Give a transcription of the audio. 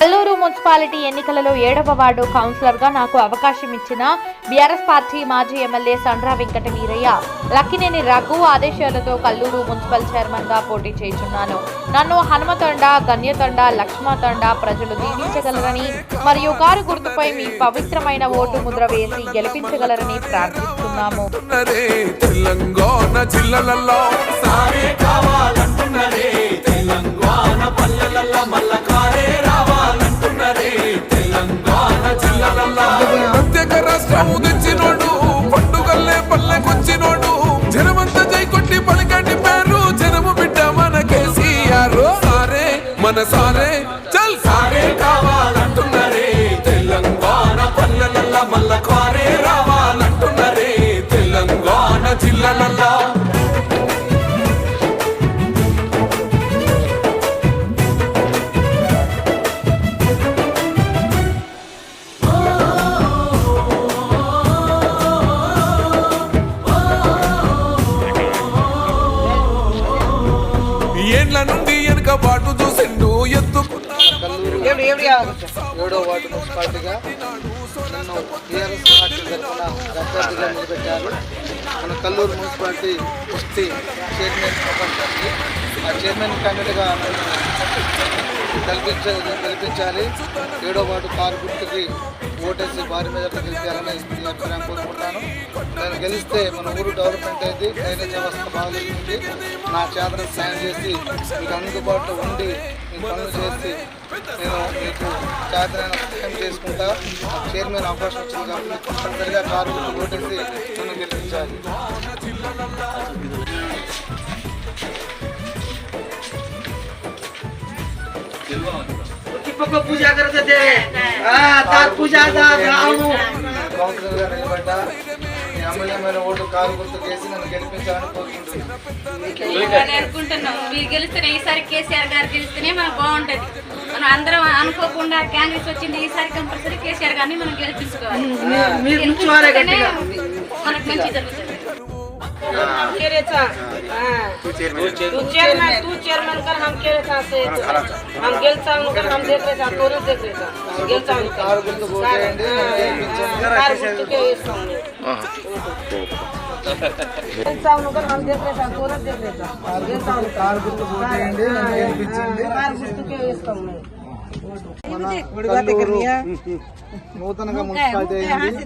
Kalluru municipality ఎన్నికలలో ఏడవ ward కౌన్సిలర్గా నాకు అవకాశం ఇచ్చిన బీఆర్ఎస్ పార్టీ మాజీ ఎమ్మెల్యే సండ్రా వెంకట వీరయ్య. లక్కినేని రఘు ఆదేశాలతో కల్లూరు మున్సిపల్ చైర్మన్గా పోటీ చేస్తున్నాను నన్ను హనుమతండ గణ్యతండ లక్ష్మతండ ప్రజలు దీవించగలరని మరియు కారు గుర్తుపై మీ పవిత్రమైన ఓటు ముద్ర వేసి గెలిపించగలరని ప్రార్థిస్తున్నాము. తెలంగాణ జిల్లలలో Não se não ఏండ్ల నుండి వెనుక బాటు చూసిండు ఎత్తుకున్న ఏడు ఏడు ఏడో వార్డు మున్సిపాలిటీగా నన్ను టీఆర్ఎస్ పార్టీ తరఫున అభ్యర్థిగా నిలబెట్టారు. మన కల్లూరు మున్సిపాలిటీ కుస్తీ చైర్మన్ ఆ చైర్మన్ క్యాండిడేట్గా కల్పించ కల్పించాలి. ఏడో వార్డు కారు గుర్తుకి ఓటేసి భారీ మీద గెలిపించాలని అభిప్రాయం కోరుకుంటాను నేను గెలిస్తే మన ఊరు డెవలప్మెంట్ అయింది డ్రైనేజ్ వ్యవస్థ బాగుంది నా చేతను సాయం చేసి మీకు అందుబాటులో ఉండి మీ పనులు చేసి నేను మీకు చేతనైన సహాయం చేసుకుంటా. చైర్మన్ అవకాశం వచ్చింది కాబట్టి తప్పనిసరిగా కారు గుర్తు ఓటేసి నన్ను గెలిపించాలి. ಪಕ್ಕ ಪೂಜಾ ಕರೆದಿದ್ದೇವೆ ತಾರ್ అనుకుంటున్నాం. మీరు గెలిస్తేనే ఈసారి కేసీఆర్ గారు గెలిస్తేనే మనకు బాగుంటది. మనం అందరం అనుకోకుండా కాంగ్రెస్ వచ్చింది ఈసారి కంపల్సరీ కేసీఆర్ గారిని మనం గెలిపించుకోవాలి. మనకు మంచి జరుగుతుంది. करायचा तू चेअरमॅन तू चेअरमॅन कर हम केलेचा असे हम गेल चांगलं कर हम देख रेचा तोरच देख रेचा गेल चांगलं कर. कार गुर्तु के गेल चांगलं कर हम देख हाँ। रेचा तोरच देख रेचा गेल चांगलं कार गुर्तु बोटेंडे कार गुर्तु के इस्तम में మన కల్లూరు నూతనంగా మున్సిపాలిటీ అయింది